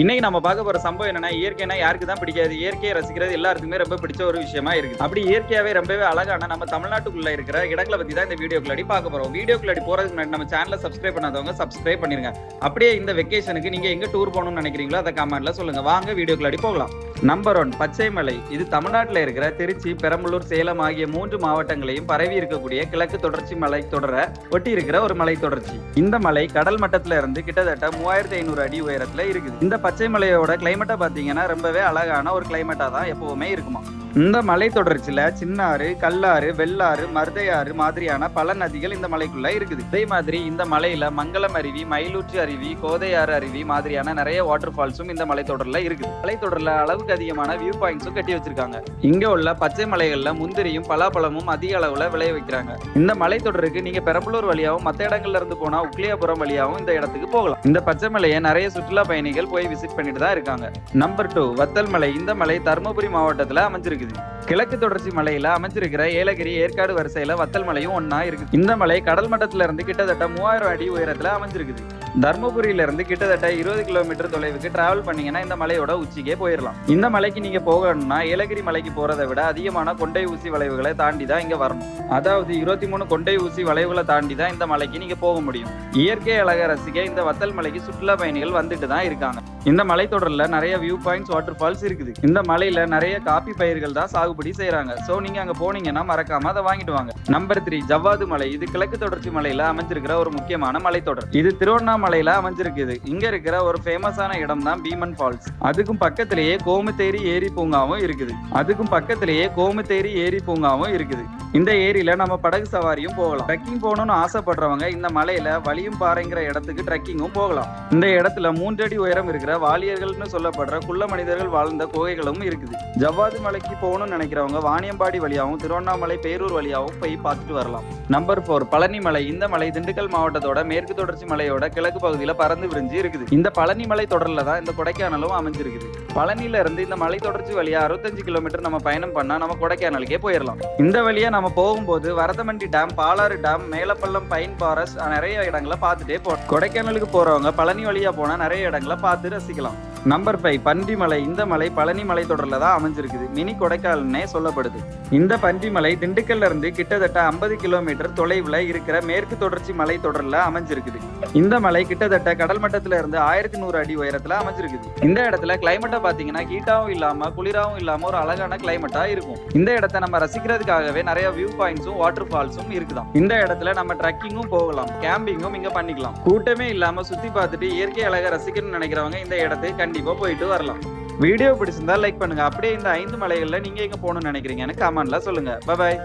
இன்னைக்கு நம்ம பார்க்க போற சம்பவம் என்னன்னா இயற்கைனா யாருக்கு தான் பிடிக்காது? இயற்கையை ரசிக்கிறது எல்லாருக்குமே ரொம்ப பிடிச்ச ஒரு விஷயமா இருக்கு அப்படி இயற்கையாவே ரொம்பவே அழகான நம்ம தமிழ்நாட்டுக்குள்ள இருக்கிற இடங்களை பத்தி தான் இந்த வீடியோக்குள்ளாடி பார்க்க போறோம். வீடியோக்குள்ளாடி போறதுக்கு முன்னாடி நம்ம சேனலை சப்ஸ்கிரைப் பண்ணாதவங்க சப்ஸ்கிரைப் பண்ணிருங்க. அப்படியே இந்த வெக்கேஷனுக்கு நீங்க எங்க டூர் போகணும்னு நினைக்கிறீங்களோ அதை கமெண்ட்ல சொல்லுங்க. வாங்க வீடியோக்குள்ளாடி போகலாம். நம்பர் ஒன் பச்சை மலை இது தமிழ்நாட்டில் இருக்கிற திருச்சி பெரம்பலூர் சேலம் ஆகிய மூன்று மாவட்டங்களையும் பரவி இருக்கக்கூடிய கிழக்கு தொடர்ச்சி மலை தொடர ஒட்டி இருக்கிற ஒரு மலை தொடர்ச்சி. இந்த மலை கடல் மட்டத்துல இருந்து கிட்டத்தட்ட மூவாயிரத்தி ஐநூறு அடி உயரத்துல இருக்குது. இந்த பச்சை மலையோட கிளைமேட்டை பாத்தீங்கன்னா ரொம்பவே அழகான ஒரு கிளைமேட்டா தான் எப்பவுமே இருக்குமா? இந்த மலை தொடர்ச்சியில சின்னாறு கல்லாறு வெள்ளாறு மருதையாறு மாதிரியான பல நதிகள் இந்த மலைக்குள்ள இருக்குது. இதே மாதிரி இந்த மலையில மங்களம் அருவி மயிலூற்று அருவி கோதையாறு அருவி மாதிரியான நிறைய வாட்டர் ஃபால்ஸும் இந்த மலைத்தொடர்ல இருக்குது. மலைத்தொடர்ல அளவுக்கு அதிகமான வியூ பாயிண்ட்ஸும் கட்டி வச்சிருக்காங்க. இங்க உள்ள பச்சை மலைகள்ல முந்திரியும் பலாப்பழமும் அதிக அளவுல விளைய வைக்கிறாங்க. இந்த மலைத்தொடருக்கு நீங்க பெரம்பலூர் வழியாவும் மத்த இடங்கள்ல இருந்து போனா உக்லியாபுரம் வழியாகவும் இந்த இடத்துக்கு போகலாம். இந்த பச்சை மலையை நிறைய சுற்றுலா பயணிகள் போய் விசிட் பண்ணிட்டு தான் இருக்காங்க. Number two Vathal Malai. இந்த மலை தருமபுரி மாவட்டத்துல இருக்குது. கிழக்கு தொடர்ச்சி மலையில அமைஞ்சிருக்கிற ஏலகிரி ஏற்காடு வரிசையில வத்தல் மலையும் ஒன்னா இருக்குது. இந்த மலை கடல் மட்டத்துல இருந்து கிட்டத்தட்ட மூவாயிரம் அடி உயரத்துல அமைஞ்சிருக்குது. தர்மபுரியில இருந்து கிட்டத்தட்ட இருபது கிலோமீட்டர் தொலைவுக்கு டிராவல் பண்ணீங்கன்னா இந்த மலையோட உச்சிக்கே போயிடலாம் இந்த மலைக்கு நீங்க போகணும்னா ஏலகிரி மலைக்கு போறதை விட அதிகமான கொண்டை ஊசி வளைவுகளை தாண்டி தான் இங்க வரணும். அதாவது இருபத்தி மூணு கொண்டை ஊசி வளைவுகளை தாண்டி தான் இந்த மலைக்கு நீங்க போக முடியும். இயற்கை அழக ரசிக்க இந்த வத்தல் மலைக்கு சுற்றுலா பயணிகள் வந்துட்டு தான் இருக்காங்க. இந்த மலைத்தொடர்ல நிறைய வியூ பாயிண்ட்ஸ் வாட்டர் ஃபால்ஸ் இருக்குது. இந்த மலையில நிறைய காபி பயிர்கள் தான் சாகுபடி செய்யறாங்க சோ நீங்க அங்க போனீங்கன்னா மறக்காம அதை வாங்கிட்டு வாங்க. நம்பர் த்ரீ ஜவ்வாது மலை. இது கிழக்கு தொடர்ச்சி மலையில அமைஞ்சிருக்கிற ஒரு முக்கியமான மலைத்தொடர். இது திருவண்ணாமலையில அமைஞ்சிருக்குது இங்க இருக்கிற ஒரு ஃபேமஸான இடம் தான் பீமன் ஃபால்ஸ். அதுக்கும் பக்கத்திலேயே கோமுத்தேரி ஏரி பூங்காவும் இருக்குது. அதுக்கும் பக்கத்திலேயே கோமுத்தேரி ஏரி பூங்காவும் இருக்குது. இந்த ஏரியில நம்ம படகு சவாரியும் போகலாம். ட்ரெக்கிங் போகணும்னு ஆசைப்படுறவங்க இந்த மலையில வலியும் பாறைங்கிற இடத்துக்கு ட்ரெக்கிங்கும் போகலாம். இந்த இடத்துல மூன்றடி உயரம் இருக்கிற வாலியர்கள்னு சொல்லப்படுற குள்ள மனிதர்கள் வாழ்ந்த குகைகளும் இருக்குது. ஜவ்வாது மலைக்கு போகணும்னு நினைக்கிறவங்க வாணியம்பாடி வழியாகவும் திருவண்ணாமலை பேரூர் வழியாகவும் போய் பார்த்துட்டு வரலாம். நம்பர் போர் பழனி மலை. இந்த மலை திண்டுக்கல் மாவட்டத்தோட மேற்கு தொடர்ச்சி மலையோட கிழக்கு பகுதியில பறந்து விரிஞ்சு இருக்குது. இந்த பழனி மலை தொடர்ல தான் இந்த கொடைக்கானலும் அமைஞ்சிருக்குது. பழனில இருந்து இந்த மலை தொடர்ச்சி வழியா அறுபத்தஞ்சு கிலோமீட்டர் நம்ம பயணம் பண்ணா நம்ம கொடைக்கானலுக்கே போயிடலாம் இந்த வழியா நம்ம போகும்போது Varadamandi dam Palar dam Melapallam pine forest நிறைய இடங்களை பார்த்துட்டே போ கொடைக்கானலுக்கு போறவங்க பழனி வழியா போனா நிறைய இடங்களை பார்த்து ரசிக்கலாம். Number five Panrimalai. இந்த மலை பழனி மலை தொடர்ல தான் அமைஞ்சிருக்குது. மினி கொடைக்கானல்னே சொல்லப்படுது. இந்த பன்றிமலை திண்டுக்கல்ல இருந்து கிட்டத்தட்ட ஐம்பது கிலோமீட்டர் தொலைவுல இருக்கிற மேற்கு தொடர்ச்சி மலை தொடர்ல அமைஞ்சிருக்குது. இந்த மலை கிட்டத்தட்ட கடல் மட்டத்துல இருந்து ஆயிரத்தி நூறு அடி உயரத்துல அமைஞ்சிருக்குது. இந்த இடத்துல கிளைமேட்டை பாத்தீங்கன்னா ஹீட்டாவும் இல்லாம குளிராவும் இல்லாம ஒரு அழகான கிளைமேட்டா இருக்கும். இந்த இடத்த நம்ம ரசிக்கிறதுக்காகவே நிறைய வியூ பாயிண்ட்ஸும் வாட்டர் ஃபால்ஸும் இருக்குதாம். இந்த இடத்துல நம்ம ட்ரக்கிங்கும் போகலாம். கேம்பிங்கும் இங்க பண்ணிக்கலாம். கூட்டமே இல்லாம சுத்தி பார்த்துட்டு இயற்கை அழகை ரசிக்கணும்னு நினைக்கிறவங்க இந்த இடத்துக்கு கண்டிப்பா போயிட்டு வரலாம். வீடியோ பிடிச்சிருந்தா லைக் பண்ணுங்க. அப்படியே இந்த ஐந்து மலைகள்ல நீங்க எங்க போகணும்னு நினைக்கிறீங்கன்னு கமெண்ட்ல சொல்லுங்க. பாய்